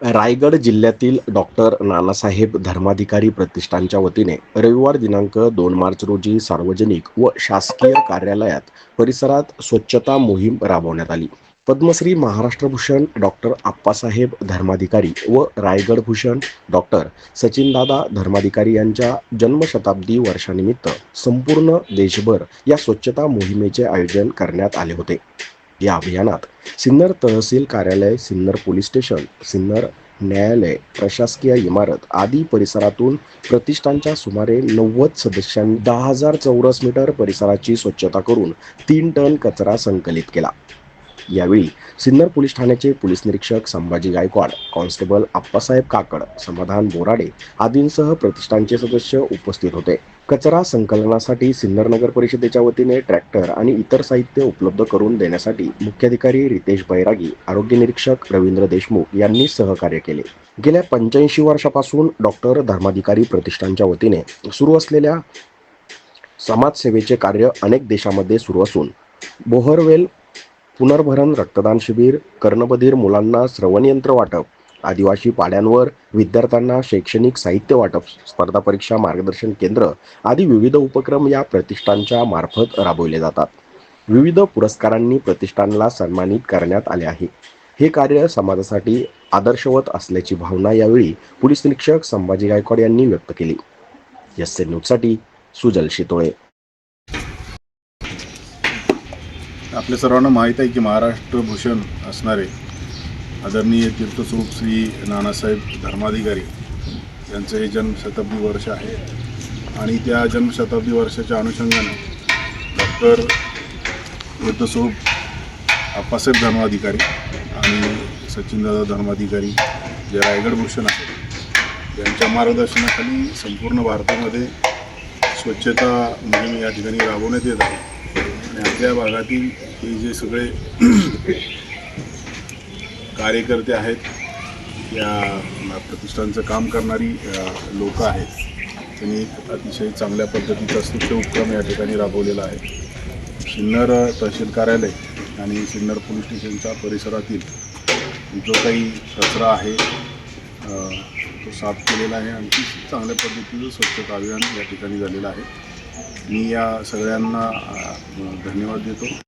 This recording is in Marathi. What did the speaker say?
रायगड जिल्ह्यातील डॉक्टर नानासाहेब धर्माधिकारी प्रतिष्ठानच्या वतीने रविवार दिनांक दोन मार्च रोजी सार्वजनिक व शासकीय कार्यालयात परिसरात स्वच्छता मोहीम राबवण्यात आली. पद्मश्री महाराष्ट्रभूषण डॉक्टर आप्पासाहेब धर्माधिकारी व रायगड भूषण डॉक्टर सचिनदादा धर्माधिकारी यांच्या जन्मशताब्दी वर्षानिमित्त संपूर्ण देशभर या स्वच्छता मोहिमेचे आयोजन करण्यात आले होते. या अभियानात सिन्नर तहसील कार्यालय सिन्नर पोलीस स्टेशन सिन्नर न्यायालय प्रशासकीय इमारत आदी परिसरातून प्रतिष्ठानच्या सुमारे नव्वद सदस्यांनी दहा हजार चौरस मीटर परिसराची स्वच्छता करून तीन टन कचरा संकलित केला. यावेळी सिन्नर पोलीस ठाण्याचे पोलीस निरीक्षक संभाजी गायकवाड कॉन्स्टेबल आप्पासाहेब काकड समाधान बोराडे आदींसह प्रतिष्ठानचे सदस्य उपस्थित होते. कचरा संकलनासाठी सिन्नर नगर परिषदेच्या वतीने ट्रॅक्टर आणि इतर साहित्य उपलब्ध करून देण्यासाठी मुख्याधिकारी रितेश बैरागी आरोग्य निरीक्षक रवींद्र देशमुख यांनी सहकार्य केले. गेल्या पंच्याऐंशी वर्षापासून डॉक्टर धर्माधिकारी प्रतिष्ठानच्या वतीने सुरू असलेल्या समाजसेवेचे कार्य अनेक देशामध्ये सुरू असून बोहरवेल पुनर्भरण रक्तदान शिबिर कर्णबधीर मुलांना श्रवणयंत्र वाटप आदिवासी पाड्यांवर विद्यार्थ्यांना शैक्षणिक साहित्य वाटप स्पर्धा परीक्षा मार्गदर्शन केंद्र आदी विविध उपक्रम या प्रतिष्ठानच्या मार्फत राबवले जातात. विविध पुरस्कारांनी प्रतिष्ठानला सन्मानित करण्यात आले आहे. हे कार्य समाजासाठी आदर्शवत असल्याची भावना यावेळी पोलीस निरीक्षक संभाजी गायकवाड यांनी व्यक्त केली. एस न्यूजसाठी सुजल शितोळे. आपल्या सर्वांना माहीत आहे की महाराष्ट्र भूषण असणारे आदरणीय तीर्थस्वरूप श्री नानासाहेब धर्माधिकारी यांचं हे जन्मशताब्दी वर्ष आहे. आणि त्या जन्मशताब्दी वर्षाच्या अनुषंगाने डॉक्टर तीर्थस्वरूप आप्पासाहेब धर्माधिकारी आणि सचिनदादा धर्माधिकारी जे रायगड भूषण आहेत यांच्या मार्गदर्शनाखाली संपूर्ण भारतामध्ये स्वच्छता मोहीम या ठिकाणी राबवण्यात येत आहे. आणि आपल्या भागातील हे जे सगळे कार्यकर्ते आहेत या प्रतिष्ठानचं काम करणारी लोक आहेत. त्यांनी एक अतिशय चांगल्या पद्धतीचा स्तुत्य उपक्रम या ठिकाणी राबवलेला आहे. सिन्नर तहसील कार्यालय आणि सिन्नर पोलीस स्टेशनच्या परिसरातील जो काही कचरा आहे तो साफ केलेला आहे आणि चांगल्या पद्धतीचं स्वच्छता अभियान या ठिकाणी झालेलं आहे. मी या सगळ्यांना धन्यवाद देतो.